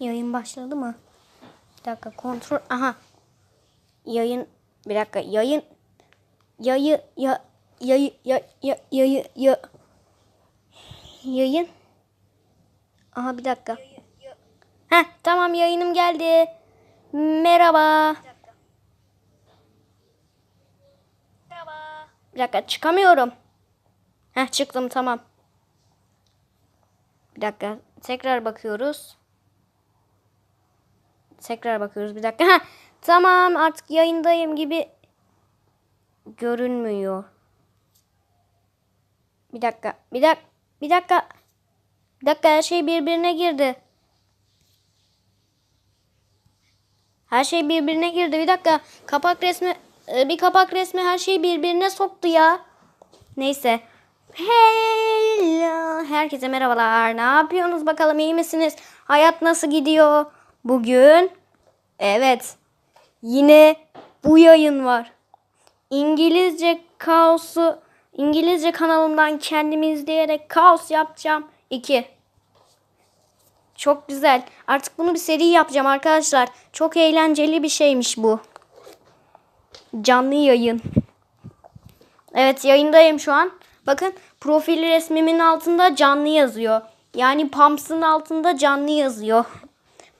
Yayın başladı mı? Bir dakika kontrol. Aha. Yayın. Bir dakika yayın. Yayı ya yayı ya ya yayı ya yayın. Aha bir dakika. Heh tamam yayınım geldi. Merhaba. Bir dakika çıkamıyorum. Heh çıktım tamam. Bir dakika tekrar bakıyoruz. Tekrar bakıyoruz bir dakika. Tamam artık yayındayım gibi görünmüyor. Bir dakika bir dakika bir dakika. Bir dakika her şey birbirine girdi. Her şey birbirine girdi. Bir dakika. Kapak resmi e, bir kapak resmi her şeyi birbirine soktu ya. Neyse. Hello. Herkese merhabalar. Ne yapıyorsunuz bakalım iyi misiniz? Hayat nasıl gidiyor? Bugün evet. Yine bu yayın var. İngilizce kaosu İngilizce kanalımdan kendimi izleyerek kaos yapacağım. 2. Çok güzel. Artık bunu bir seri yapacağım arkadaşlar. Çok eğlenceli bir şeymiş bu. Canlı yayın. Evet yayındayım şu an. Bakın profil resmimin altında canlı yazıyor. Yani Pumps'ın altında canlı yazıyor.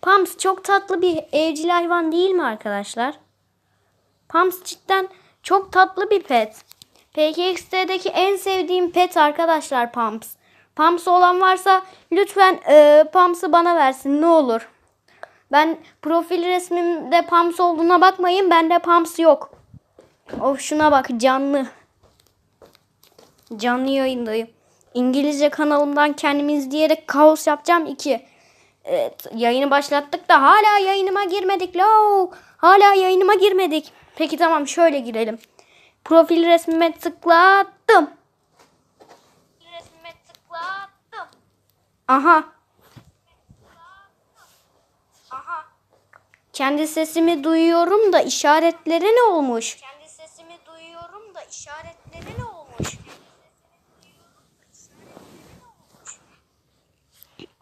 Pumps çok tatlı bir evcil hayvan değil mi arkadaşlar? Pumps cidden çok tatlı bir pet. PKX'deki en sevdiğim pet arkadaşlar Pumps. Pumps olan varsa lütfen e, Pumps'ı bana versin ne olur. Ben profil resmimde Pumps olduğuna bakmayın. Bende Pumps yok. Of şuna bak canlı. Canlı yayındayım. İngilizce kanalımdan kendimi izleyerek kaos yapacağım. 2. Evet, yayını başlattık da hala yayınıma girmedik. Lo, hala yayınıma girmedik. Peki tamam şöyle girelim. Profil resmime tıklattım. Resmime tıklattım. Aha. Aha. Kendi sesimi duyuyorum da işaretleri ne olmuş? Kendi sesimi duyuyorum da işaretleri ne olmuş?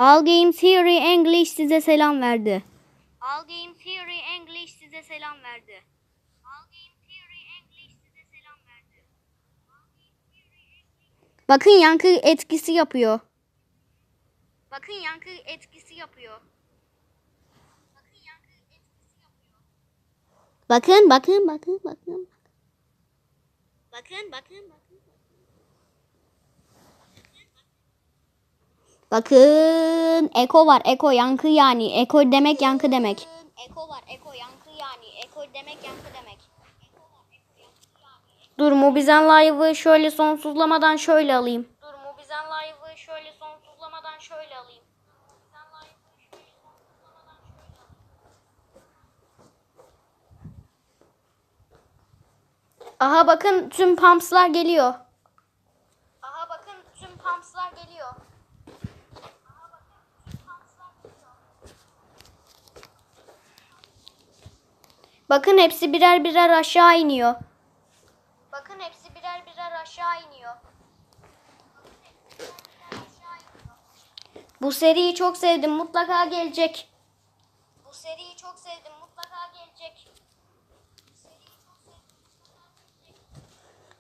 All Game Theory English size selam verdi. All Game Theory English size selam verdi. All Game Theory English size selam verdi. Bakın yankı etkisi yapıyor. Bakın yankı etkisi yapıyor. Bakın yankı etkisi yapıyor. Bakın bakın bakın bakın. Bakın bakın bakın. Bakın eko var eko yankı yani eko demek yankı demek. Eko var eko yankı yani eko demek yankı demek. Dur Mobizen Live'ı şöyle sonsuzlamadan şöyle alayım. Dur Mobizen Live'ı şöyle sonsuzlamadan şöyle alayım. Aha bakın tüm pumpslar geliyor. Aha bakın tüm pumpslar geliyor. Bakın hepsi birer birer aşağı iniyor. Bakın hepsi birer birer aşağı iniyor. Bu seriyi çok sevdim. Mutlaka gelecek. Bu seriyi çok sevdim. Mutlaka gelecek.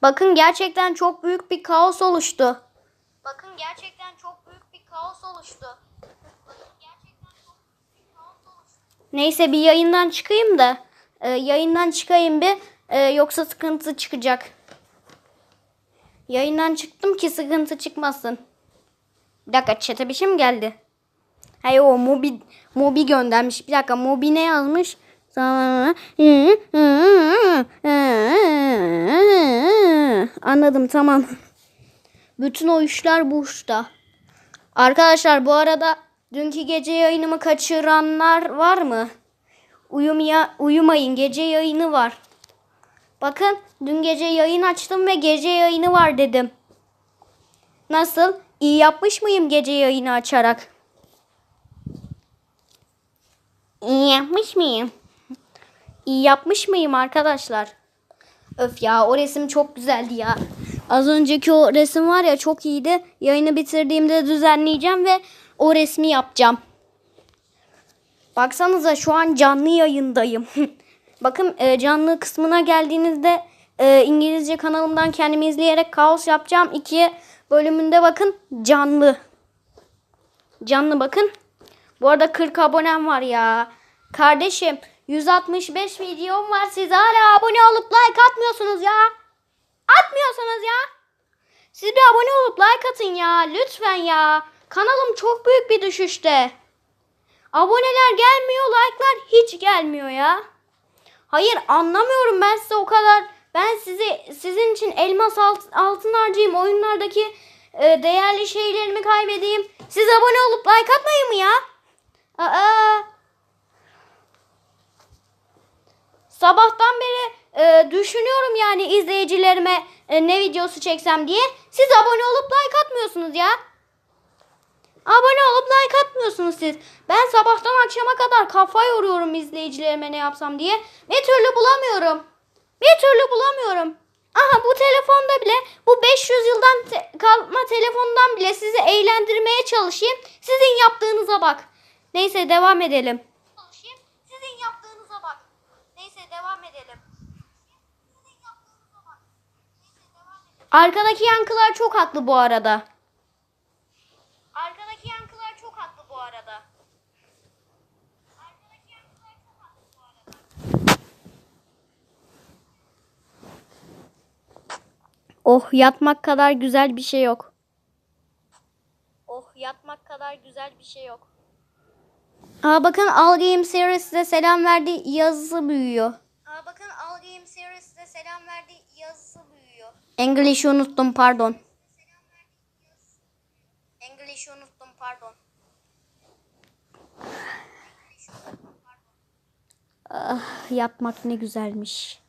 Bakın gerçekten çok büyük bir kaos oluştu. Bakın gerçekten çok büyük bir kaos oluştu. Bakın gerçekten çok büyük bir kaos oluştu. Neyse bir yayından çıkayım da. E, yayından çıkayım bir. e, yoksa sıkıntı çıkacak. Yayından çıktım ki sıkıntı çıkmasın. Bir dakika chat'e bir şey mi geldi? Hayır o Mobi, Mobi göndermiş. Bir dakika Mobi ne yazmış? Anladım tamam. Bütün o işler bu uçta. Arkadaşlar bu arada dünkü gece yayınımı kaçıranlar var mı? Uyumaya, uyumayın gece yayını var. Bakın dün gece yayın açtım ve gece yayını var dedim. Nasıl? İyi yapmış mıyım gece yayını açarak? İyi yapmış mıyım? İyi yapmış mıyım arkadaşlar? Öf ya o resim çok güzeldi ya. Az önceki o resim var ya çok iyiydi. Yayını bitirdiğimde düzenleyeceğim ve o resmi yapacağım. Baksanıza şu an canlı yayındayım. Bakın e, canlı kısmına geldiğinizde e, İngilizce kanalımdan kendimi izleyerek kaos yapacağım. İki bölümünde bakın canlı. Canlı bakın. Bu arada 40 abonem var ya. Kardeşim 165 videom var. Siz hala abone olup like atmıyorsunuz ya. Atmıyorsunuz ya. Siz bir abone olup like atın ya. Lütfen ya. Kanalım çok büyük bir düşüşte. Aboneler gelmiyor, like'lar hiç gelmiyor ya. Hayır anlamıyorum ben size o kadar. Ben sizi sizin için elmas alt, altın harcayayım, oyunlardaki e, değerli şeylerimi kaybedeyim. Siz abone olup like atmayın mı ya? Aa. Sabahtan beri e, düşünüyorum yani izleyicilerime e, ne videosu çeksem diye. Siz abone olup like atmıyorsunuz ya. Abone olup like atmıyorsunuz siz. Ben sabahtan akşama kadar kafa yoruyorum izleyicilerime ne yapsam diye. Bir türlü bulamıyorum. Bir türlü bulamıyorum. Aha bu telefonda bile bu 500 yıldan te- kalma telefondan bile sizi eğlendirmeye çalışayım. Sizin yaptığınıza bak. Neyse devam edelim. Sizin yaptığınıza bak. Neyse devam edelim. Arkadaki yankılar çok haklı bu arada. Arkadaki yankılar çok haklı bu arada. Arkadaki yankılar çok haklı bu arada. Oh yatmak kadar güzel bir şey yok. Oh yatmak kadar güzel bir şey yok. Aa bakın All Game Series size selam verdi yazısı büyüyor. Aa bakın All Game Series size selam verdi yazısı büyüyor. English'i unuttum pardon. English'i unuttum pardon. Ah, yapmak ne güzelmiş.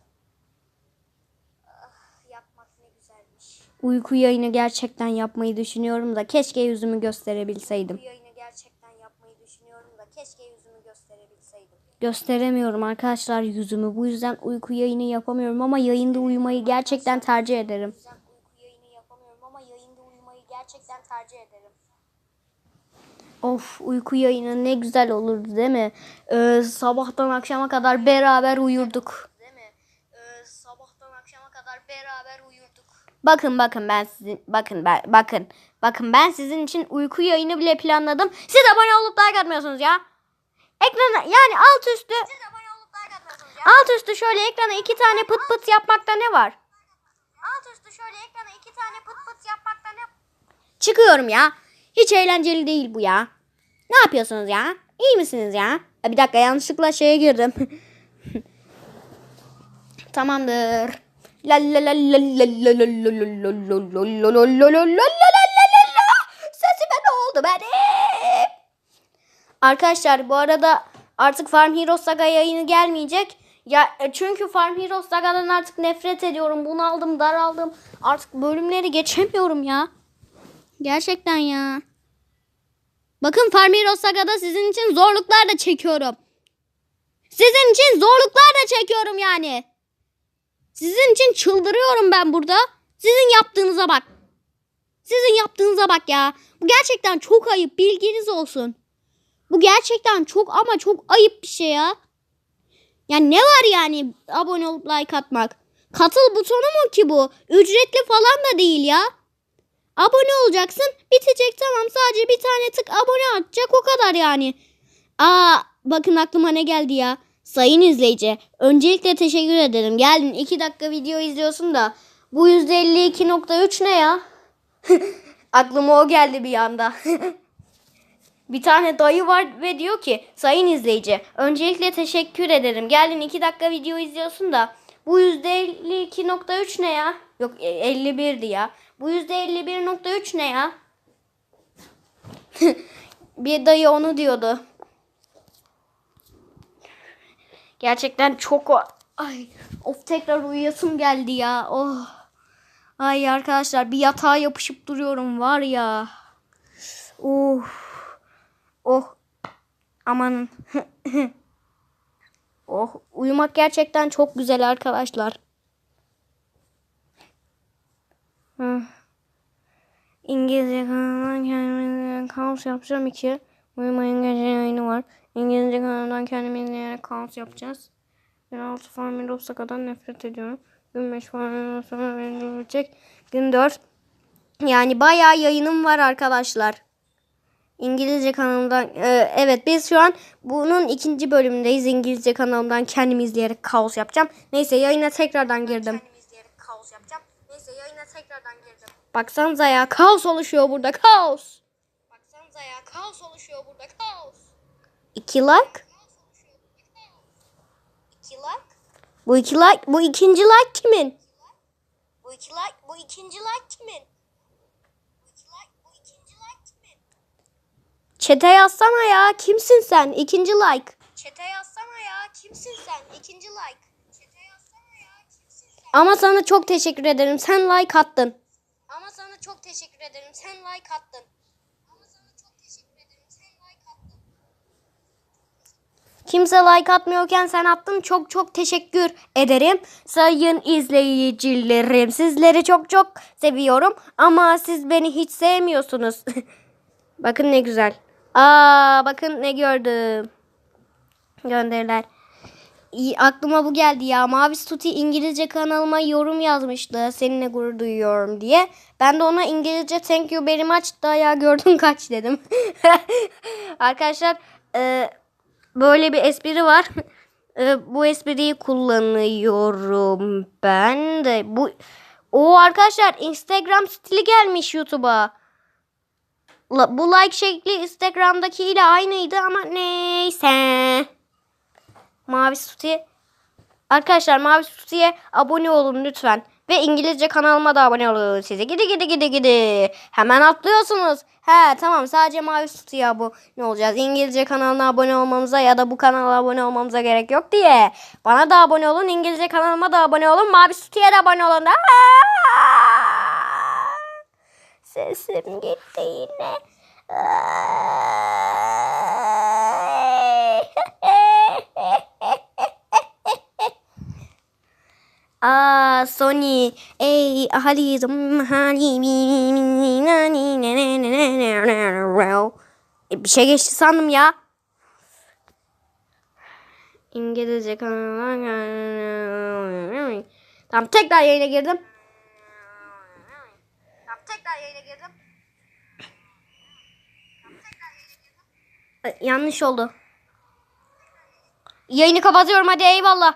Ah, yapmak ne güzelmiş. Uyku yayını gerçekten yapmayı düşünüyorum da keşke yüzümü gösterebilseydim. Uyku yayını gerçekten yapmayı düşünüyorum da keşke yüzümü gösterebilseydim. Gösteremiyorum arkadaşlar yüzümü. Bu yüzden uyku yayını yapamıyorum ama yayında uyumayı gerçekten tercih ederim. uyku yayını yapamıyorum ama yayında uyumayı gerçekten tercih ederim. Of uyku yayını ne güzel olurdu değil mi? Ee, sabahtan akşama kadar beraber uyurduk. Sabahtan akşama kadar beraber uyurduk. Bakın bakın ben sizin bakın ben bakın bakın ben sizin için uyku yayını bile planladım. Siz abone olup like atmıyorsunuz ya. Ekrana yani alt üstü Siz abone olup like atmıyorsunuz ya. Alt üstü şöyle ekrana iki tane pıt pıt yapmakta ne var? Alt üstü şöyle ekrana iki tane pıt pıt yapmakta ne Çıkıyorum ya. Hiç eğlenceli değil bu ya. Ne yapıyorsunuz ya? İyi misiniz ya? E, Bir dakika yanlışlıkla şeye girdim. Tamamdır. La la la la la la la la la la la la la Sesime ne oldu benim? Arkadaşlar bu arada artık Farm Heroes Saga yayını gelmeyecek. Ya e, çünkü Farm Heroes Saga'dan artık nefret ediyorum. Bunaldım, daraldım. Artık bölümleri geçemiyorum ya. Gerçekten ya. Bakın Farm Heroes Saga'da sizin için zorluklar da çekiyorum. Sizin için zorluklar da çekiyorum yani. Sizin için çıldırıyorum ben burada. Sizin yaptığınıza bak. Sizin yaptığınıza bak ya. Bu gerçekten çok ayıp. Bilginiz olsun. Bu gerçekten çok ama çok ayıp bir şey ya. Yani ne var yani abone olup like atmak? Katıl butonu mu ki bu? Ücretli falan da değil ya. Abone olacaksın. Bitecek tamam. Sadece bir tane tık abone atacak o kadar yani. Aa bakın aklıma ne geldi ya. Sayın izleyici. Öncelikle teşekkür ederim. Geldin 2 dakika video izliyorsun da. Bu %52.3 ne ya? Aklıma o geldi bir anda. bir tane dayı var ve diyor ki sayın izleyici öncelikle teşekkür ederim. Geldin 2 dakika video izliyorsun da bu %52.3 ne ya? Yok e, 51'di ya. Bu %51.3 ne ya? bir dayı onu diyordu. Gerçekten çok o... Ay of tekrar uyuyasım geldi ya. Oh. Ay arkadaşlar bir yatağa yapışıp duruyorum var ya. Oh. Oh. Aman. oh. Uyumak gerçekten çok güzel arkadaşlar. İngilizce kanalından kendime kaos yapacağım iki. Uyuma İngilizce yayını var. İngilizce kanalından kendimi izleyerek kaos yapacağız. Ben 6 Farmil Osaka'dan nefret ediyorum. Gün 5 Farmil Osaka beni görecek. Gün 4. Yani bayağı yayınım var arkadaşlar. İngilizce kanalımdan e, evet biz şu an bunun ikinci bölümündeyiz. İngilizce kanalımdan kendimi izleyerek kaos yapacağım. Neyse yayına tekrardan girdim. Neyse yayına tekrardan girdim. Baksanıza ya kaos oluşuyor burada kaos. Baksanıza ya kaos oluşuyor burada kaos. İki like. İki like. Bu iki like. Bu ikinci like kimin? Bu iki like. Bu ikinci like kimin? Bu iki like. Bu ikinci like kimin? Çete yazsana ya. Kimsin sen? İkinci like. Çete yazsana ya. Kimsin sen? İkinci like. Çete yazsana ya. Kimsin sen? Ama sana çok teşekkür ederim. Sen like attın. Ama sana çok teşekkür ederim. Sen like attın. Ama sana çok teşekkür ederim. Sen like attın. Kimse like atmıyorken sen attın. Çok çok teşekkür ederim. Sayın izleyicilerim. Sizleri çok çok seviyorum. Ama siz beni hiç sevmiyorsunuz. bakın ne güzel. Aa bakın ne gördüm. Gönderiler. İyi, aklıma bu geldi ya. Mavi Tuti İngilizce kanalıma yorum yazmıştı. Seninle gurur duyuyorum diye. Ben de ona İngilizce thank you very much da ya gördüm kaç dedim. Arkadaşlar e, böyle bir espri var. E, bu espriyi kullanıyorum ben de. Bu o arkadaşlar Instagram stili gelmiş YouTube'a. Bu like şekli Instagram'daki ile aynıydı ama neyse. Mavi Suti. Arkadaşlar Mavi Suti'ye abone olun lütfen. Ve İngilizce kanalıma da abone olun size. Gidi gidi gidi gidi. Hemen atlıyorsunuz. He tamam sadece Mavi Suti'ye abone olacağız. İngilizce kanalına abone olmamıza ya da bu kanala abone olmamıza gerek yok diye. Bana da abone olun. İngilizce kanalıma da abone olun. Mavi Suti'ye de abone olun. Aa! Sesim gitti yine. Aa Sony ey ahalizm E, bir şey geçti sandım ya. İngilizce kanalına Tamam tekrar yayına girdim. Tamam tekrar yayına girdim. Yanlış oldu. Yayını kapatıyorum hadi eyvallah.